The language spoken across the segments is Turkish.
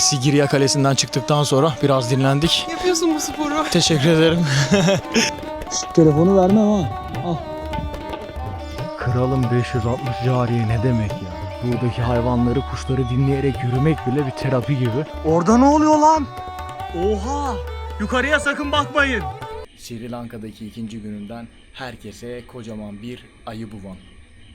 Sigiriya Kalesi'nden çıktıktan sonra biraz dinlendik. Yapıyorsun bu sporu. Teşekkür ederim. telefonu vermem ha. Al. Kralın 560 cariye ne demek ya? Buradaki hayvanları, kuşları dinleyerek yürümek bile bir terapi gibi. Orada ne oluyor lan? Oha! Yukarıya sakın bakmayın. Sri Lanka'daki ikinci gününden herkese kocaman bir ayı buvan.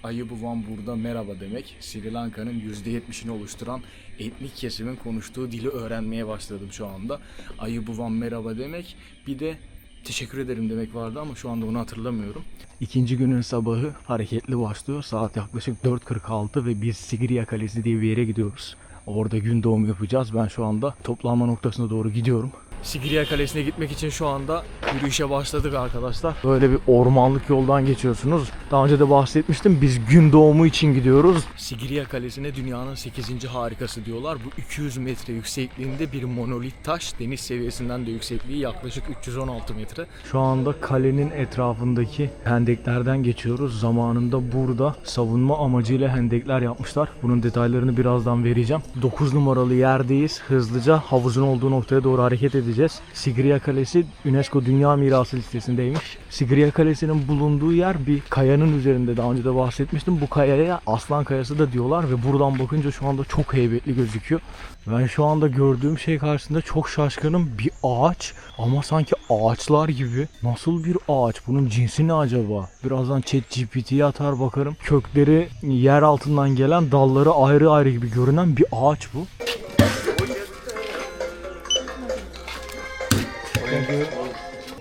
Ayı buvan burada merhaba demek. Sri Lanka'nın %70'ini oluşturan etnik kesimin konuştuğu dili öğrenmeye başladım şu anda. Ayı buvan merhaba demek. Bir de teşekkür ederim demek vardı ama şu anda onu hatırlamıyorum. İkinci günün sabahı hareketli başlıyor. Saat yaklaşık 4.46 ve biz Sigiriya Kalesi diye bir yere gidiyoruz. Orada gün doğumu yapacağız. Ben şu anda toplanma noktasına doğru gidiyorum. Sigiriya Kalesi'ne gitmek için şu anda yürüyüşe başladık arkadaşlar. Böyle bir ormanlık yoldan geçiyorsunuz. Daha önce de bahsetmiştim. Biz gün doğumu için gidiyoruz. Sigiriya Kalesi'ne dünyanın 8. harikası diyorlar. Bu 200 metre yüksekliğinde bir monolit taş. Deniz seviyesinden de yüksekliği yaklaşık 316 metre. Şu anda kalenin etrafındaki hendeklerden geçiyoruz. Zamanında burada savunma amacıyla hendekler yapmışlar. Bunun detaylarını birazdan vereceğim. 9 numaralı yerdeyiz. Hızlıca havuzun olduğu noktaya doğru hareket edeceğiz. Sigiriya Kalesi UNESCO Dünya Mirası listesindeymiş. Sigiriya Kalesi'nin bulunduğu yer bir kayanın üzerinde. Daha önce de bahsetmiştim. Bu kayaya Aslan Kayası da diyorlar ve buradan bakınca şu anda çok heybetli gözüküyor. Ben şu anda gördüğüm şey karşısında çok şaşkınım. Bir ağaç ama sanki ağaçlar gibi. Nasıl bir ağaç? Bunun cinsi ne acaba? Birazdan ChatGPT'ye atar bakarım. Kökleri yer altından gelen dalları ayrı ayrı gibi görünen bir ağaç bu.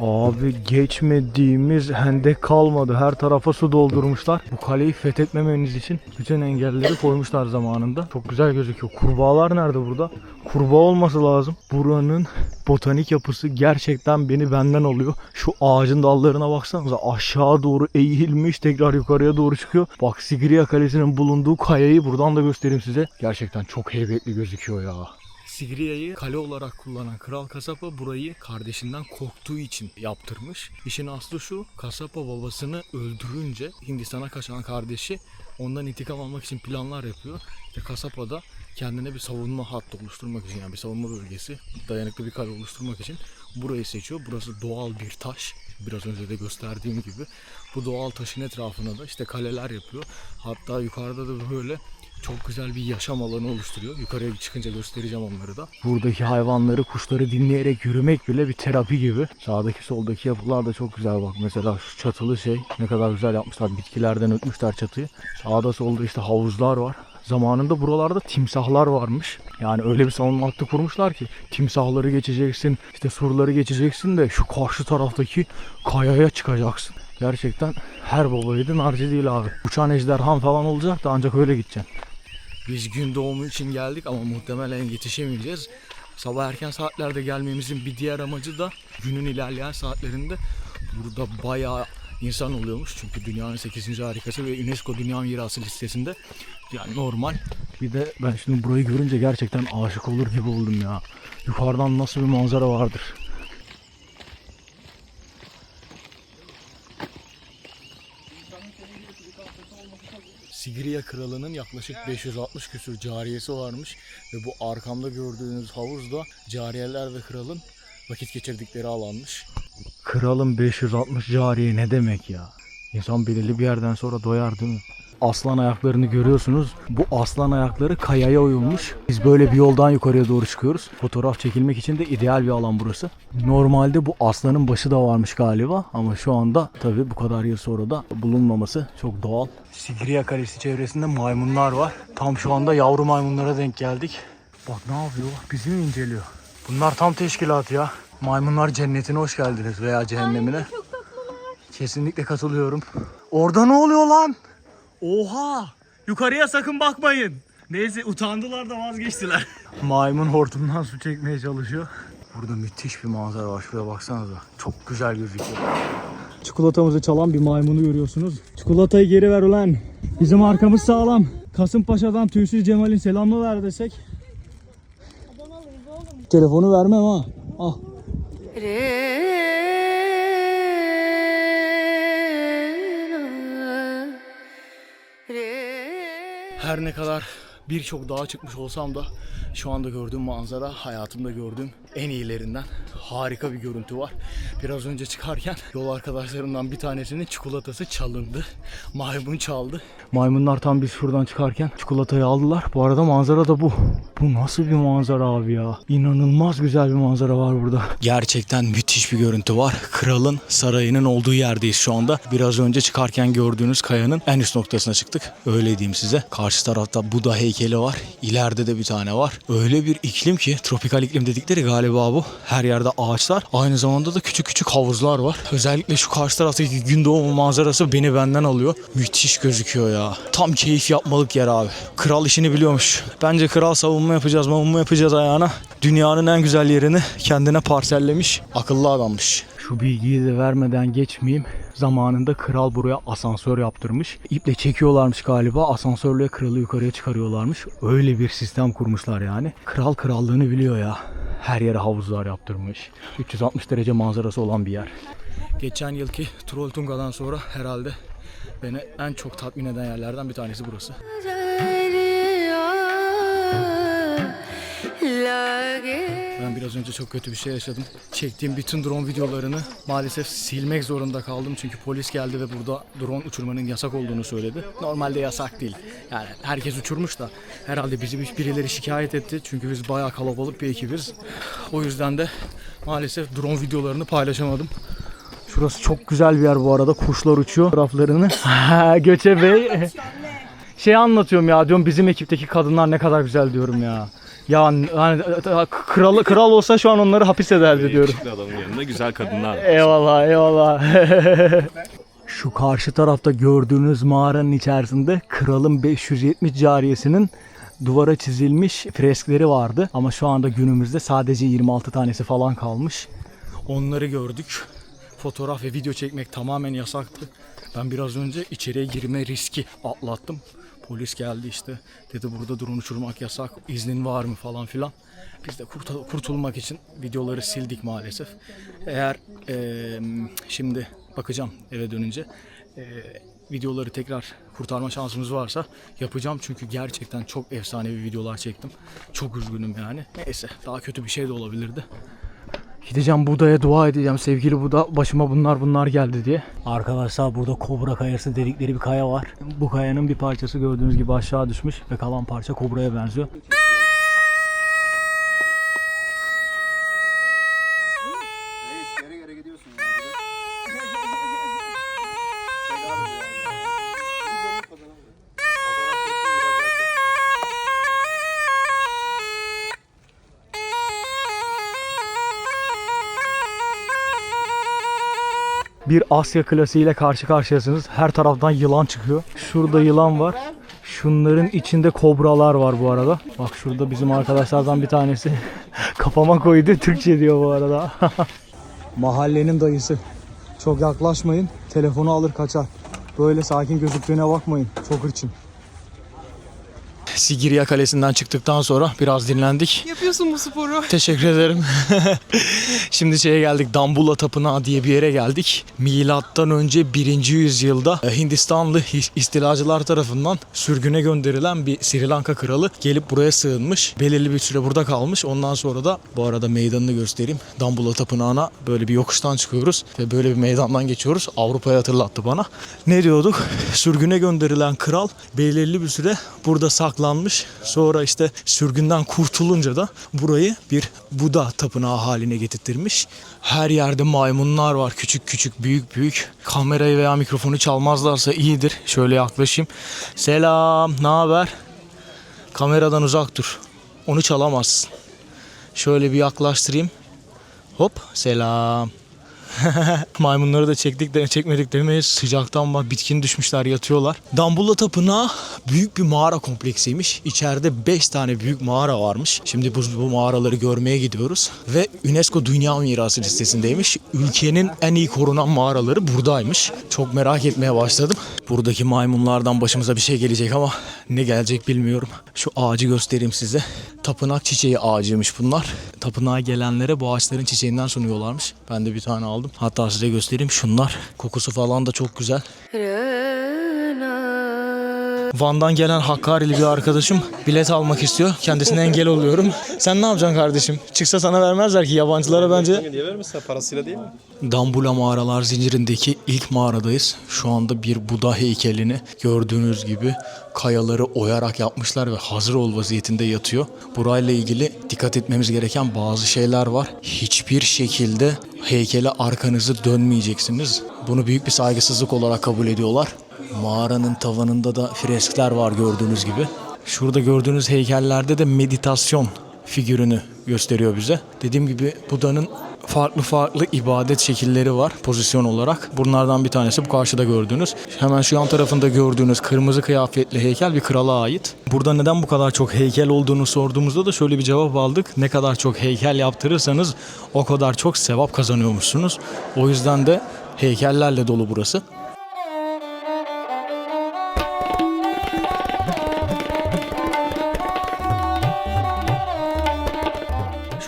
Abi geçmediğimiz hendek kalmadı. Her tarafa su doldurmuşlar. Bu kaleyi fethetmemeniz için bütün engelleri koymuşlar zamanında. Çok güzel gözüküyor. Kurbağalar nerede burada? Kurbağa olması lazım. Buranın botanik yapısı gerçekten beni benden alıyor. Şu ağacın dallarına baksanıza aşağı doğru eğilmiş tekrar yukarıya doğru çıkıyor. Bak Sigiriya Kalesi'nin bulunduğu kayayı buradan da göstereyim size. Gerçekten çok heybetli gözüküyor ya. Sigriya'yı kale olarak kullanan kral kasaba burayı kardeşinden korktuğu için yaptırmış. İşin aslı şu, kasaba babasını öldürünce Hindistan'a kaçan kardeşi ondan intikam almak için planlar yapıyor. İşte kasaba da kendine bir savunma hattı oluşturmak için yani bir savunma bölgesi, dayanıklı bir kale oluşturmak için burayı seçiyor. Burası doğal bir taş. Biraz önce de gösterdiğim gibi. Bu doğal taşın etrafına da işte kaleler yapıyor. Hatta yukarıda da böyle çok güzel bir yaşam alanı oluşturuyor. Yukarıya çıkınca göstereceğim onları da. Buradaki hayvanları, kuşları dinleyerek yürümek bile bir terapi gibi. Sağdaki soldaki yapılar da çok güzel bak. Mesela şu çatılı şey ne kadar güzel yapmışlar. Bitkilerden ötmüşler çatıyı. Sağda solda işte havuzlar var. Zamanında buralarda timsahlar varmış. Yani öyle bir savunma hattı kurmuşlar ki timsahları geçeceksin, işte surları geçeceksin de şu karşı taraftaki kayaya çıkacaksın. Gerçekten her baba yiğidin harcı değil abi. Uçan ejderhan falan olacak da ancak öyle gideceksin. Biz gün doğumu için geldik ama muhtemelen yetişemeyeceğiz. Sabah erken saatlerde gelmemizin bir diğer amacı da günün ilerleyen saatlerinde burada bayağı insan oluyormuş. Çünkü dünyanın 8. harikası ve UNESCO Dünya Mirası listesinde. Yani normal. Bir de ben şimdi burayı görünce gerçekten aşık olur gibi oldum ya. Yukarıdan nasıl bir manzara vardır. Sigiriya kralının yaklaşık 560 küsür cariyesi varmış ve bu arkamda gördüğünüz havuz da cariyeler ve kralın vakit geçirdikleri alanmış. Kralın 560 cariye ne demek ya? İnsan belirli bir yerden sonra doyar değil mi? Aslan ayaklarını görüyorsunuz. Bu aslan ayakları kayaya oyulmuş. Biz böyle bir yoldan yukarıya doğru çıkıyoruz. Fotoğraf çekilmek için de ideal bir alan burası. Normalde bu aslanın başı da varmış galiba ama şu anda tabii bu kadar yıl sonra da bulunmaması çok doğal. Sigiriya Kalesi çevresinde maymunlar var. Tam şu anda yavru maymunlara denk geldik. Bak ne yapıyor? Bak bizi mi inceliyor? Bunlar tam teşkilat ya. Maymunlar cennetine hoş geldiniz veya cehennemine. Kesinlikle katılıyorum. Orada ne oluyor lan? Oha! Yukarıya sakın bakmayın. Neyse utandılar da vazgeçtiler. Maymun hortumdan su çekmeye çalışıyor. Burada müthiş bir manzara var. Şuraya baksanıza. Çok güzel gözüküyor. Çikolatamızı çalan bir maymunu görüyorsunuz. Çikolatayı geri ver ulan. Bizim arkamız sağlam. Kasımpaşa'dan Tüysüz Cemal'in selamını ver desek. Telefonu vermem ha. Al. Her ne kadar birçok dağa çıkmış olsam da Şu anda gördüğüm manzara hayatımda gördüğüm en iyilerinden. Harika bir görüntü var. Biraz önce çıkarken yol arkadaşlarımdan bir tanesinin çikolatası çalındı. Maymun çaldı. Maymunlar tam biz şuradan çıkarken çikolatayı aldılar. Bu arada manzara da bu. Bu nasıl bir manzara abi ya? İnanılmaz güzel bir manzara var burada. Gerçekten müthiş bir görüntü var. Kralın sarayının olduğu yerdeyiz şu anda. Biraz önce çıkarken gördüğünüz kayanın en üst noktasına çıktık. Öyle diyeyim size. Karşı tarafta Buda heykeli var. İleride de bir tane var. Öyle bir iklim ki tropikal iklim dedikleri galiba bu. Her yerde ağaçlar. Aynı zamanda da küçük küçük havuzlar var. Özellikle şu karşı taraftaki gün doğumu manzarası beni benden alıyor. Müthiş gözüküyor ya. Tam keyif yapmalık yer abi. Kral işini biliyormuş. Bence kral savunma yapacağız, savunma yapacağız ayağına. Dünyanın en güzel yerini kendine parsellemiş. Akıllı adammış. Şu bilgiyi de vermeden geçmeyeyim. Zamanında kral buraya asansör yaptırmış. İple çekiyorlarmış galiba. Asansörle kralı yukarıya çıkarıyorlarmış. Öyle bir sistem kurmuşlar yani. Kral krallığını biliyor ya. Her yere havuzlar yaptırmış. 360 derece manzarası olan bir yer. Geçen yılki Trolltunga'dan sonra herhalde beni en çok tatmin eden yerlerden bir tanesi burası. Ben biraz önce çok kötü bir şey yaşadım. Çektiğim bütün drone videolarını maalesef silmek zorunda kaldım. Çünkü polis geldi ve burada drone uçurmanın yasak olduğunu söyledi. Normalde yasak değil. Yani herkes uçurmuş da herhalde bizi bir- birileri şikayet etti. Çünkü biz bayağı kalabalık bir ekibiz. O yüzden de maalesef drone videolarını paylaşamadım. Şurası çok güzel bir yer bu arada. Kuşlar uçuyor taraflarını. Göçe Bey. Şey anlatıyorum ya diyorum bizim ekipteki kadınlar ne kadar güzel diyorum ya. Ya hani kral kral olsa şu an onları hapis ederdi diyorum. Yakışıklı adamın yanında güzel kadınlar var. Eyvallah eyvallah. Şu karşı tarafta gördüğünüz mağaranın içerisinde kralın 570 cariyesinin duvara çizilmiş freskleri vardı. Ama şu anda günümüzde sadece 26 tanesi falan kalmış. Onları gördük. Fotoğraf ve video çekmek tamamen yasaktı. Ben biraz önce içeriye girme riski atlattım. Polis geldi işte. Dedi burada drone uçurmak yasak. İznin var mı falan filan. Biz de kurtul- kurtulmak için videoları sildik maalesef. Eğer eee, şimdi bakacağım eve dönünce eee, videoları tekrar kurtarma şansımız varsa yapacağım. Çünkü gerçekten çok efsanevi videolar çektim. Çok üzgünüm yani. Neyse daha kötü bir şey de olabilirdi. Gideceğim Buda'ya dua edeceğim. Sevgili Buda başıma bunlar bunlar geldi diye. Arkadaşlar burada Kobra Kayası dedikleri bir kaya var. Bu kayanın bir parçası gördüğünüz gibi aşağı düşmüş ve kalan parça Kobra'ya benziyor. Bir Asya klasiğiyle karşı karşıyasınız. Her taraftan yılan çıkıyor. Şurada yılan var. Şunların içinde kobralar var bu arada. Bak şurada bizim arkadaşlardan bir tanesi kafama koydu. Türkçe diyor bu arada. Mahallenin dayısı. Çok yaklaşmayın. Telefonu alır kaçar. Böyle sakin gözüktüğüne bakmayın. Çok hırçın. Sigiriya Kalesi'nden çıktıktan sonra biraz dinlendik. Yapıyorsun bu sporu. Teşekkür ederim. Şimdi şeye geldik. Dambula Tapınağı diye bir yere geldik. Milattan önce 1. yüzyılda Hindistanlı his- istilacılar tarafından sürgüne gönderilen bir Sri Lanka kralı gelip buraya sığınmış. Belirli bir süre burada kalmış. Ondan sonra da bu arada meydanını göstereyim. Dambula Tapınağı'na böyle bir yokuştan çıkıyoruz ve böyle bir meydandan geçiyoruz. Avrupa'yı hatırlattı bana. Ne diyorduk? Sürgüne gönderilen kral belirli bir süre burada saklanmış. Sonra işte sürgünden kurtulunca da burayı bir Buda tapınağı haline getirtmiş. Her yerde maymunlar var. Küçük küçük, büyük büyük. Kamerayı veya mikrofonu çalmazlarsa iyidir. Şöyle yaklaşayım. Selam, ne haber? Kameradan uzak dur. Onu çalamazsın. Şöyle bir yaklaştırayım. Hop, selam. Maymunları da çektik de çekmedik demeyiz. Sıcaktan bak bitkin düşmüşler yatıyorlar. Dambulla Tapınağı büyük bir mağara kompleksiymiş. İçeride 5 tane büyük mağara varmış. Şimdi bu, bu mağaraları görmeye gidiyoruz. Ve UNESCO Dünya Mirası listesindeymiş. Ülkenin en iyi korunan mağaraları buradaymış. Çok merak etmeye başladım. Buradaki maymunlardan başımıza bir şey gelecek ama ne gelecek bilmiyorum. Şu ağacı göstereyim size. Tapınak çiçeği ağacıymış bunlar. Tapınağa gelenlere bu ağaçların çiçeğinden sunuyorlarmış. Ben de bir tane aldım. Hatta size göstereyim şunlar. Kokusu falan da çok güzel. Van'dan gelen Hakkari'li bir arkadaşım bilet almak istiyor. Kendisine engel oluyorum. Sen ne yapacaksın kardeşim? Çıksa sana vermezler ki yabancılara bence. Niye vermişsin parasıyla değil mi? Dambula mağaralar zincirindeki ilk mağaradayız. Şu anda bir Buda heykelini gördüğünüz gibi kayaları oyarak yapmışlar ve hazır ol vaziyetinde yatıyor. Burayla ilgili dikkat etmemiz gereken bazı şeyler var. Hiçbir şekilde heykele arkanızı dönmeyeceksiniz. Bunu büyük bir saygısızlık olarak kabul ediyorlar. Mağaranın tavanında da freskler var gördüğünüz gibi. Şurada gördüğünüz heykellerde de meditasyon figürünü gösteriyor bize. Dediğim gibi Buda'nın farklı farklı ibadet şekilleri var pozisyon olarak. Bunlardan bir tanesi bu karşıda gördüğünüz. Hemen şu yan tarafında gördüğünüz kırmızı kıyafetli heykel bir krala ait. Burada neden bu kadar çok heykel olduğunu sorduğumuzda da şöyle bir cevap aldık. Ne kadar çok heykel yaptırırsanız o kadar çok sevap kazanıyormuşsunuz. O yüzden de heykellerle dolu burası.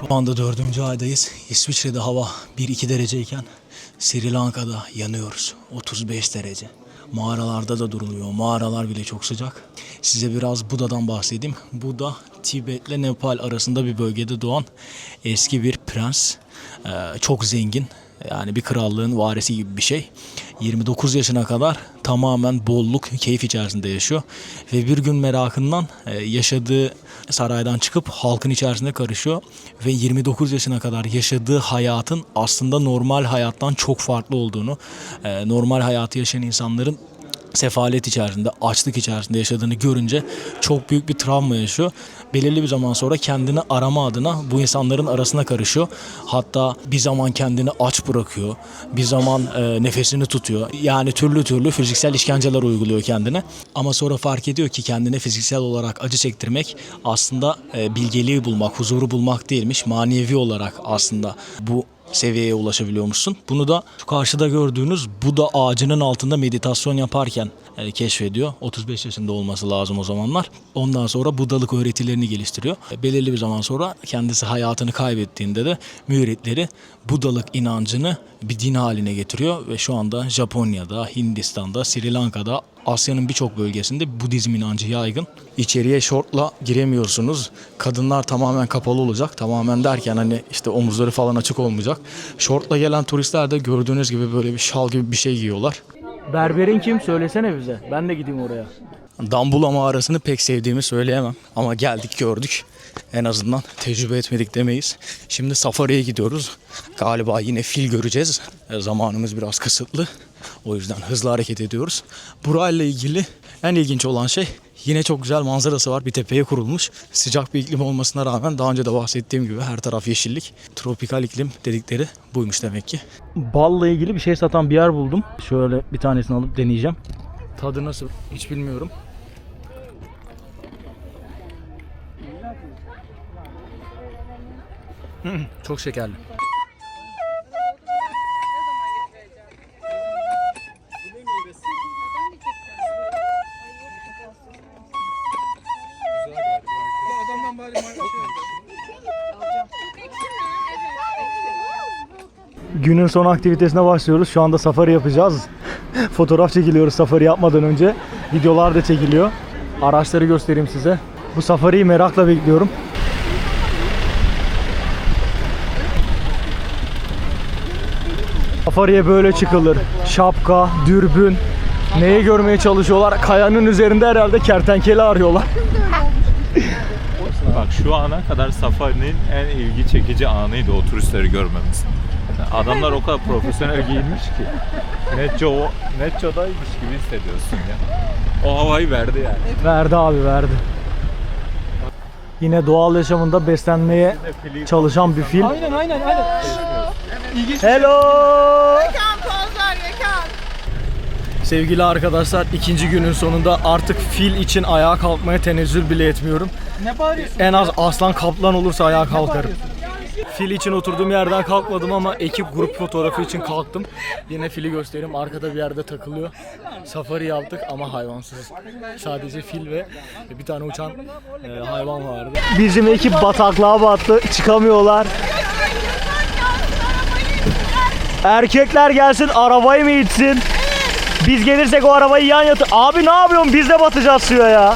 Şu anda dördüncü aydayız. İsviçre'de hava 1-2 dereceyken Sri Lanka'da yanıyoruz. 35 derece. Mağaralarda da duruluyor. Mağaralar bile çok sıcak. Size biraz Buda'dan bahsedeyim. Buda, Tibet ile Nepal arasında bir bölgede doğan eski bir prens. Ee, çok zengin. Yani bir krallığın varisi gibi bir şey. 29 yaşına kadar tamamen bolluk, keyif içerisinde yaşıyor. Ve bir gün merakından e, yaşadığı saraydan çıkıp halkın içerisinde karışıyor. Ve 29 yaşına kadar yaşadığı hayatın aslında normal hayattan çok farklı olduğunu, e, normal hayatı yaşayan insanların sefalet içerisinde, açlık içerisinde yaşadığını görünce çok büyük bir travma yaşıyor. Belirli bir zaman sonra kendini arama adına bu insanların arasına karışıyor. Hatta bir zaman kendini aç bırakıyor. Bir zaman e, nefesini tutuyor. Yani türlü türlü fiziksel işkenceler uyguluyor kendine. Ama sonra fark ediyor ki kendine fiziksel olarak acı çektirmek aslında e, bilgeliği bulmak, huzuru bulmak değilmiş. Manevi olarak aslında bu seviyeye ulaşabiliyormuşsun. Bunu da şu karşıda gördüğünüz Buda ağacının altında meditasyon yaparken e, keşfediyor. 35 yaşında olması lazım o zamanlar. Ondan sonra Budalık öğretilerini geliştiriyor. E, belirli bir zaman sonra kendisi hayatını kaybettiğinde de müritleri Budalık inancını bir din haline getiriyor ve şu anda Japonya'da, Hindistan'da, Sri Lanka'da, Asya'nın birçok bölgesinde Budizm inancı yaygın. İçeriye şortla giremiyorsunuz. Kadınlar tamamen kapalı olacak. Tamamen derken hani işte omuzları falan açık olmayacak. Şortla gelen turistler de gördüğünüz gibi böyle bir şal gibi bir şey giyiyorlar. Berberin kim? Söylesene bize. Ben de gideyim oraya. Dambula mağarasını pek sevdiğimi söyleyemem. Ama geldik gördük. En azından tecrübe etmedik demeyiz. Şimdi safariye gidiyoruz. Galiba yine fil göreceğiz. E, zamanımız biraz kısıtlı. O yüzden hızlı hareket ediyoruz. Burayla ilgili en ilginç olan şey yine çok güzel manzarası var. Bir tepeye kurulmuş. Sıcak bir iklim olmasına rağmen daha önce de bahsettiğim gibi her taraf yeşillik. Tropikal iklim dedikleri buymuş demek ki. Balla ilgili bir şey satan bir yer buldum. Şöyle bir tanesini alıp deneyeceğim. Tadı nasıl hiç bilmiyorum. Çok şekerli. Günün son aktivitesine başlıyoruz. Şu anda safari yapacağız. Fotoğraf çekiliyoruz safari yapmadan önce. Videolar da çekiliyor. Araçları göstereyim size. Bu safariyi merakla bekliyorum. Safariye böyle çıkılır. Şapka, dürbün. Neyi görmeye çalışıyorlar? Kayanın üzerinde herhalde kertenkele arıyorlar. Bak şu ana kadar safarinin en ilgi çekici anıydı o turistleri görmemiz. Adamlar o kadar profesyonel giyinmiş ki. Netço, Netço'daymış gibi hissediyorsun ya. O havayı verdi yani. Verdi abi verdi. Yine doğal yaşamında beslenmeye çalışan bir film. Aynen aynen aynen. Hello! Yekan pozlar Yekan. Sevgili arkadaşlar ikinci günün sonunda artık fil için ayağa kalkmaya tenezzül bile etmiyorum. Ne bağırıyorsun? En az aslan kaplan olursa ayağa kalkarım. Fil için oturduğum yerden kalkmadım ama ekip grup fotoğrafı için kalktım. Yine fili göstereyim. Arkada bir yerde takılıyor. Safari yaptık ama hayvansız. Sadece fil ve bir tane uçan e, hayvan vardı. Bizim ekip bataklığa battı. Çıkamıyorlar. Erkekler gelsin arabayı mı itsin? Biz gelirsek o arabayı yan yatır. Abi ne yapıyorsun? Biz de batacağız suya ya.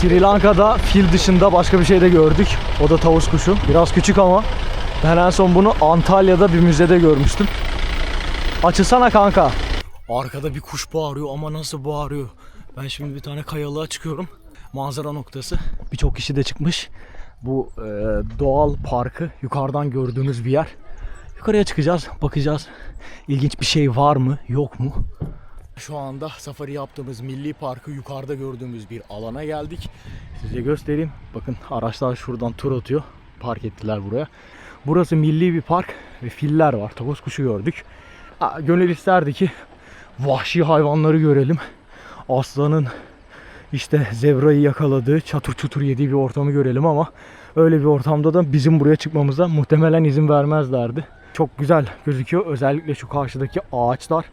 Sri Lanka'da fil dışında başka bir şey de gördük. O da tavus kuşu. Biraz küçük ama ben en son bunu Antalya'da bir müzede görmüştüm. Açılsana kanka. Arkada bir kuş bağırıyor ama nasıl bağırıyor. Ben şimdi bir tane kayalığa çıkıyorum. Manzara noktası. Birçok kişi de çıkmış. Bu e, doğal parkı yukarıdan gördüğünüz bir yer. Yukarıya çıkacağız, bakacağız. İlginç bir şey var mı, yok mu? Şu anda safari yaptığımız milli parkı yukarıda gördüğümüz bir alana geldik. Size göstereyim. Bakın araçlar şuradan tur atıyor. Park ettiler buraya. Burası milli bir park ve filler var. Tavus kuşu gördük. Aa, Gönül isterdi ki vahşi hayvanları görelim. Aslanın işte zebrayı yakaladığı, çatır çutur yediği bir ortamı görelim ama öyle bir ortamda da bizim buraya çıkmamıza muhtemelen izin vermezlerdi. Çok güzel gözüküyor. Özellikle şu karşıdaki ağaçlar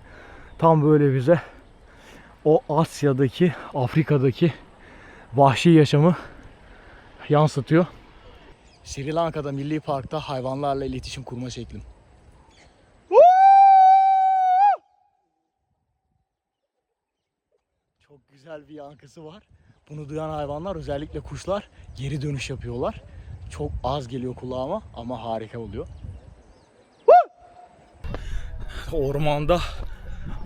tam böyle bize o Asya'daki, Afrika'daki vahşi yaşamı yansıtıyor. Sri Lanka'da milli parkta hayvanlarla iletişim kurma şeklim. Çok güzel bir yankısı var. Bunu duyan hayvanlar özellikle kuşlar geri dönüş yapıyorlar. Çok az geliyor kulağıma ama harika oluyor. Ormanda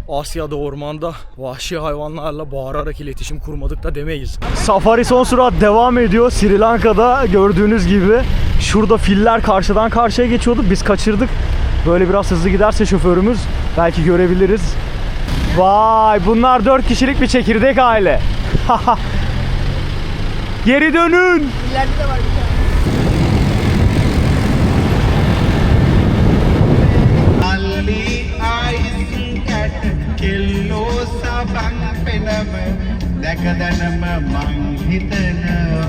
Asya'da ormanda vahşi hayvanlarla bağırarak iletişim kurmadık da demeyiz. Safari son sürat devam ediyor. Sri Lanka'da gördüğünüz gibi şurada filler karşıdan karşıya geçiyordu. Biz kaçırdık. Böyle biraz hızlı giderse şoförümüz belki görebiliriz. Vay bunlar 4 kişilik bir çekirdek aile. Geri dönün. İleride de var bir tane. කෙල්ලෝ සබන් පෙනම දැකදනම මං හිතනවා.